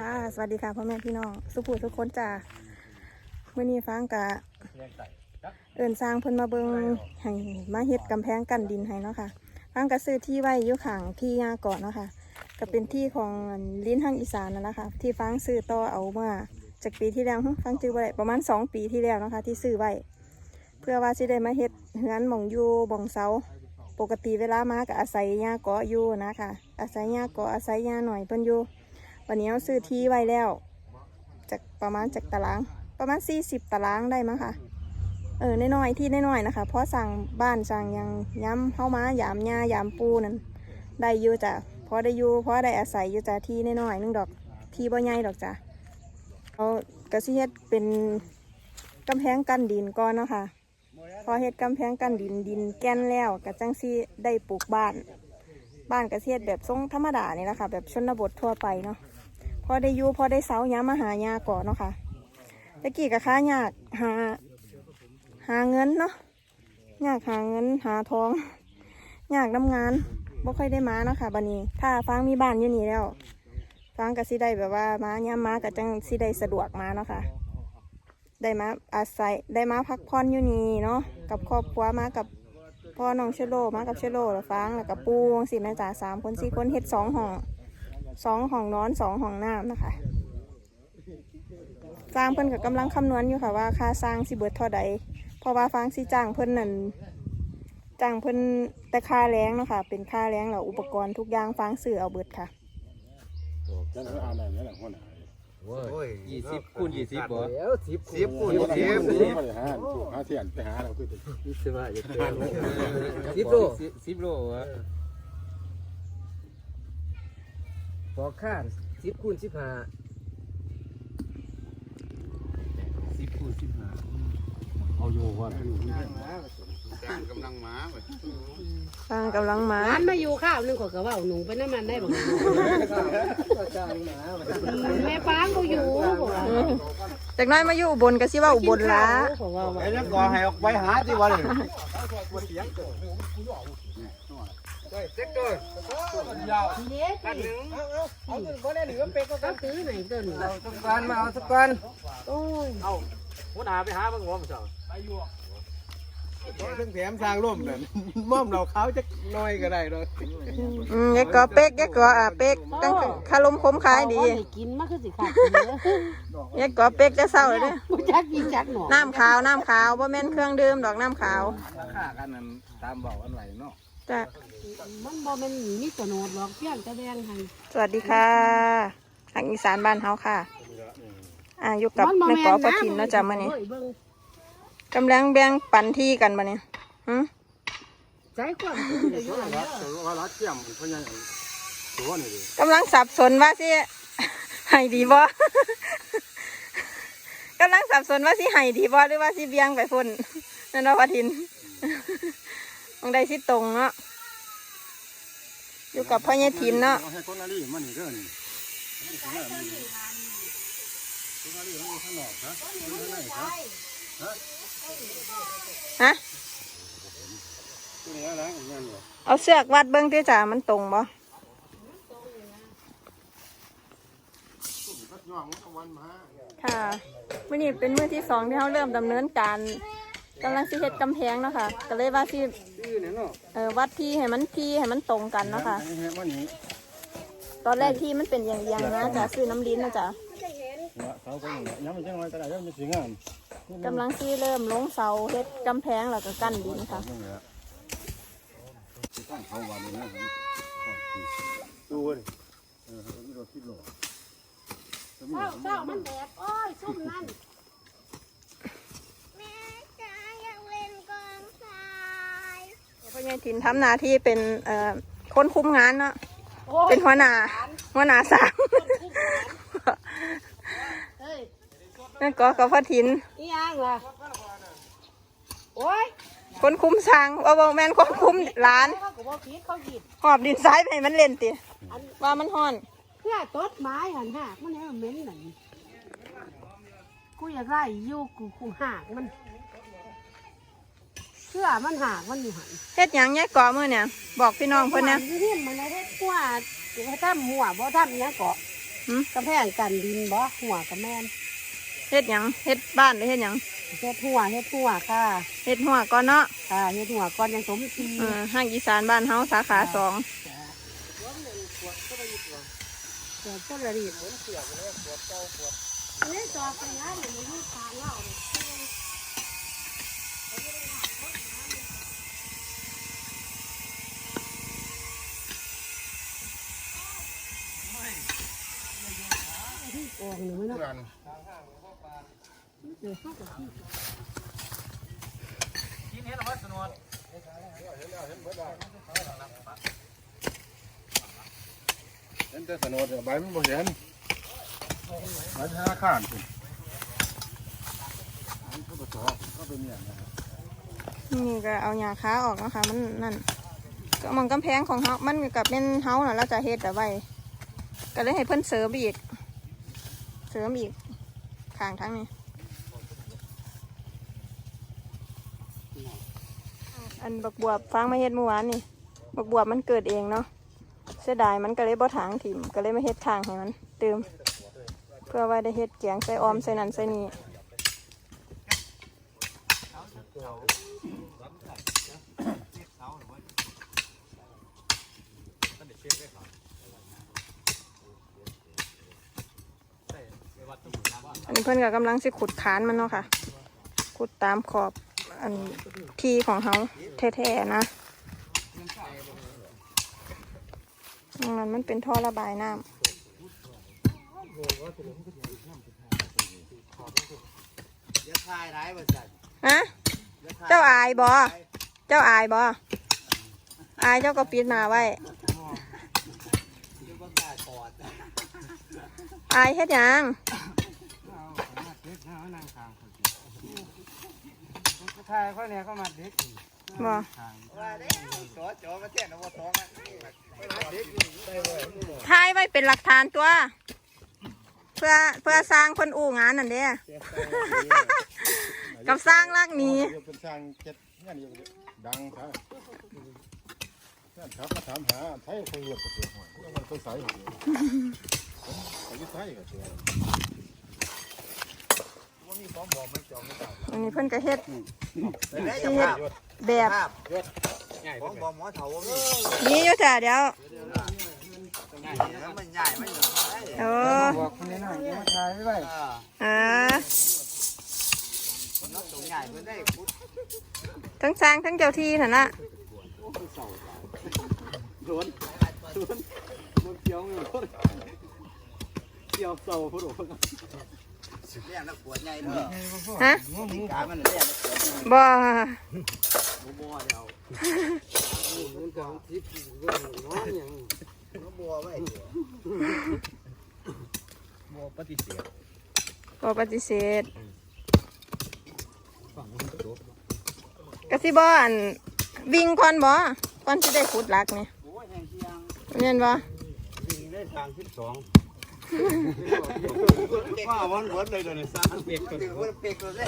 ค่ะ สวัสดีค่ะพ่อแม่พี่น้อง สุภูทุกคนจ้าเมื่อนี้ฟังกะเอินสร้างเพิ่นมาเบิงให้มาเฮ็ดกำแพงกันดินให้เนาะค่ะฟังกะซื้อที่ไว้อยู่ข้างที่ยาก่อนเนาะค่ะ ก็เป็นที่ของลิ้นทางอีสานนั่นแหละค่ะ ที่ฟังซื้อต่อเอาเมื่อจากปีที่แล้วฟังจื้อไว้ประมาณสองปีที่แล้วนะคะ ที่ซื้อไว้ เพื่อว่าสิได้มาเฮ็ดเฮือนหม่องอยู่หม่องเสาปกติเวลามาก็อาศัยยาเกาะอยู่นะคะอาศัยยาเกาะอาศัยยาหน่อยเพิ่นอยู่ วันนี้เราซื้อที่ไว้แล้ว จากประมาณจากตาราง ประมาณ 40 ตารางได้มั้งค่ะ เออน้อยๆที่น้อยๆนะคะเพราะสั่งบ้านสั่งยังย้ำเข้ามายามหญ้ายามปูนั่นได้อยู่จ้ะพอได้อยู่พอได้อาศัยอยู่จ้ะที่น้อยๆนึงดอกที่บ่ใหญ่ดอกจ้ะเอากระสิเฮ็ดเป็นกำแพงกันดินก่อนเนาะค่ะพอเฮ็ดกำแพงกันดินดินแก่นแล้วก็จังสิได้ปลูกบ้าน บ้านกระเทียดแบบทรงธรรมดานี่แหละค่ะ แบบชนบททั่วไปเนาะ พอได้ยูพอได้เสาย้ำมาหายาก่อนเนาะค่ะตะกี้กับค้ายากหา หาเงินเนาะยากหาเงินหาทองยากน้ำงานบ่ค่อยได้มาเนาะค่ะบันนี้ ถ้าฟังมีบ้านอยู่นี่แล้วฟังก็สิได้แบบว่ามาย้ำมาก็จังสิได้สะดวกมาเนาะค่ะได้มาอาศัยได้มาพักผ่อนอยู่นี่เนาะกับครอบครัวมากับพ่อน้องเชโลมากับเชโลแล้วฟังแล้วกับปูสิแม่จ๋าสามคนสี่คนเฮ็ดสองห้อง สองห้องนอนสองห้องน้ำนะคะสร้างเพิ่นกับกำลังคำนวณอยู่ค่ะว่าค่าสร้างสิเบิดเท่าใดเพราะว่าฟังสิจ้างเพิ่นนั่นจ้างเพิ่นแต่ค่าแรงเนาะค่ะ เป็นค่าแรงแล้วอุปกรณ์ทุกอย่างฟังซื้อเอาเบิดค่ะจังเขาอ่านได้ไหมล่ะหัวหน้าโอ้ยยี่สิบคูณยี่สิบบ่แล้วสิบสิบคูณยี่สิบสิบไปหาถูกหาเทียนไปหาเราคือยี่สิบว่าอย่าเกินสิบโลสิบโลวะ พอข้านสิบคูณสิบห้าสิบคูณสิบห้าเอาอยู่ว่ากำลังมาฟังกำลังมาร้านมาอยู่ข้าวหนึงขอยก็เว่าหนูไปน้ำมันได้บอกแม่ฟ้างเขาอยู่บอกว่าจากน้อยมาอยู่อุบนก็สิว่าอุบลละเขาว่าว่าไอ้เรื่องก่อให้ออกไปหาที่วัน ตันหนึ่งเขาซื้อไหนต้นต้องการมาเอาสักก้อนโอ้ยเอาหัวหน้าไปหาบ้างบ่มั้งเจ้าทั้งแถมสร้างร่มเนั่นม่อมเราเขาจะน้อยก็ได้เลยอืมยายกอเป๊กยายกออะเป๊กตั้งคารมคมขายดีกินมันคือสิขาดเนื้อยายกอเป๊กจะเศร้าเลยเด้อบ่จักกินจักหนอน้ำขาวน้ำขาวบ่แม่นเครื่องดื่มดอกน้ำขาวราคากันนั่นตามบอกอันไหวเนาะจ้ะ มันบ่แม่นมีโฉนดหรอกเพียงแต่แบ่งให้สวัสดีค่ะทางอีสานบ้านเฮาค่ะ อ่าอยู่กับมันบ่แม่แม่กอนะปะทินเนาะจ้ะมื้อนี้โยเบิ่งกำลังแบ่งปันที่กันบัดนี้หึใจความคิดเดี๋ยวอยู่อันเด้อแต่ว่ารัดเทียมเพราะยังตัวนี่ดิกำลังสับสนว่าสิ ให้ดีบ่ กำลังสับสนว่าสิให้ดีบ่หรือว่าสิเบี่ยงไปพุ่นนั่นเนาะปะทินมองได้สิตรงเนาะ อยู่กับพ่อใหญ่ทินเนาะให้คนละลี่มันนี่เด้อนี่คนละลี่มันางนอกนะอยู่ข้างนครับฮะตัวนี้อะไรเงี้ยบ่เอาเสือกวัดเบิ้งที่จ่ามันตรงบ่ก็ย่องมันวันมาค่ะมื่อนี้เป็นมื้อที่สองที่เขาเริ่มดำเนินการ กำลังสิเฮ็ดกำแพงเนาะค่ะ ก็เลยว่าสิชื่อเนี่ยเนาะเออวัดที่ให้มันที่ให้มันตรงกันเนาะค่ะ อันนี้มันนี่ตอนแรกที่มันเป็นอย่างๆนะจ๊ะซื้อน้ำลิ้นนะจ๊ะเขาก็ยังยังไม่ใช่ว่าจะได้ยังไม่ถึงานกำลังที่เริ่มลงเสาเฮ็ดกำแพงแล้วก็กั้นดินค่ะตั้งเขาวันนี้นะดูเลยเออไม่โดนคิดหรอกเศร้าเศร้ามันแดดโอ้ยซุ่มนั่น พ่อใหญ่ถิ่นทำหน้าที่เป็นเอ่อคนคุมงานเนาะโอ้ยเป็นหัวหน้าหัวหน้าสามเฮ้ยนั่นก็กับพ่อถิ่นอีหยังวะโอ้ยคนคุมสร้างว่าบ่แม่นคนคุมหลานเขาก็บ่คิดเขาคิดหอบดินทรายไปให้มันเล่นติอันว่ามันฮ้อนเพื่อต้นไม้หันหากมันให้มันเหม็นนั่นกูอยากไล่อยู่กูกูหากมัน เพื่อมันหากมันอยู่หันเฮ็ดหยังยายก่อมื้อเนี่ยบอกพี่น้องเพิ่นนะที่นี่มันได้กว่าจะให้ทำหัวบ่ทำอิหยังเกาะหืมกำแพงกันดินบ่หัวกับแม่นเฮ็ดหยังเฮ็ดบ้านหรือเฮ็ดหยังเฮ็ดหัวเฮ็ดหัวค่ะเฮ็ดหัวก่อนเนาะค่ะเฮ็ดหัวก่อนยังสมทีเออห้างอีสานบ้านเฮาสาขาสองเดี๋ยวเจ้าระดีผมเสือกเลยปวดเจ้าปวดอันนี้จอไปนะเดี๋ยวมันยืดทางเล่า เนี่ยออกหนูไม่นะเดี๋ยวเข้ากับพี่กินเห็นเอาไว้สนวนเห็นแต่สนดใบมันบ่เห็นใบธนาคารคุณมันก็บ่ตอบก็เป็นอย่างนั้นนี่ก็เอาหญ้าค้าออกเนาะค่ะมันนั่นก็มองกำแพงของเฮามันกับเป็นเฮาน่ะแล้วจะเฮ็ดเอาไว้ก็เลยให้เพิ่นเสริมอีกเสริมอีกข้างทั้งนี้ อันบักบวบฟังมาเฮ็ดเมื่อวานนี่ บักบวบมันเกิดเองเนาะเสียดายมันก็เลยบ่ถางถิ่มก็เลยมาเฮ็ดทางให้มันเติม เพื่อไว้ได้เฮ็ดแกงใส่ออมใส่นั่นใส่นี่ อันนี้เพิ่อนก็กำลังสิขุดคานมันเนาะค่ะ ขุดตามขอบอันทีของเขาแท้ๆนะตรงนั้นมันเป็นท่อระบายน้ำฮะเจ้าอายบอเจ้าอายบออายเจ้าก็ปิดหน้าไว้อายเฮ็ดยัง ทายเขาเนี่ยเขามาเด็กบอถ่ายไว้เป็นหลักฐานตัว เพื่อเพื่อสร้างคนอู่งานนั่นเด้ กับสร้างลากหนี้เดี๋ยวเป็นสร้างเจ็ดงานอยู่ดังครับงานครับมาถามหาไทยคนเรียกกับเสือหอยมันคนใส่หัวไอ้ไทยกับเสือ อันนี้เพิ่นก็เฮ็ดสิเฮ็ดแบบผมบอกหมอเถาว่ามีนี้อยู่จ้ะเดี๋ยวแล้วมันใหญ่มันอยู่ได้เออบอกคนนี้หน่อยมาทายไว้อ่าน้องสูงใหญ่เพิ่นได้พุทธทั้งสร้างทั้งเจ้าที่นั่นน่ะโดนโดนโดนเกี่ยวอยู่เกี่ยวเสาพุ่น โอ้เลี้ยงแล้วปวดใหญ่เด้อฮะตีกามันเลี้ยงแล้วปวดบ่บ่เดียวมันก็ทิพย์ก็น้องอย่างแล้วบัวไว้เดี๋ยวบ่ปฏิเสธบ่ปฏิเสธกะสิบ่อันวิ่งก่อนบ่ก่อนสิได้ขุดหลักนี่โอ้ยแห่งเชียงแม่นบ่ยิงได้ทางที่สอง ว่าวันเบิดเลยเดี๋ยวนี้ซ่าเปียกตัวเปียกตัวเลย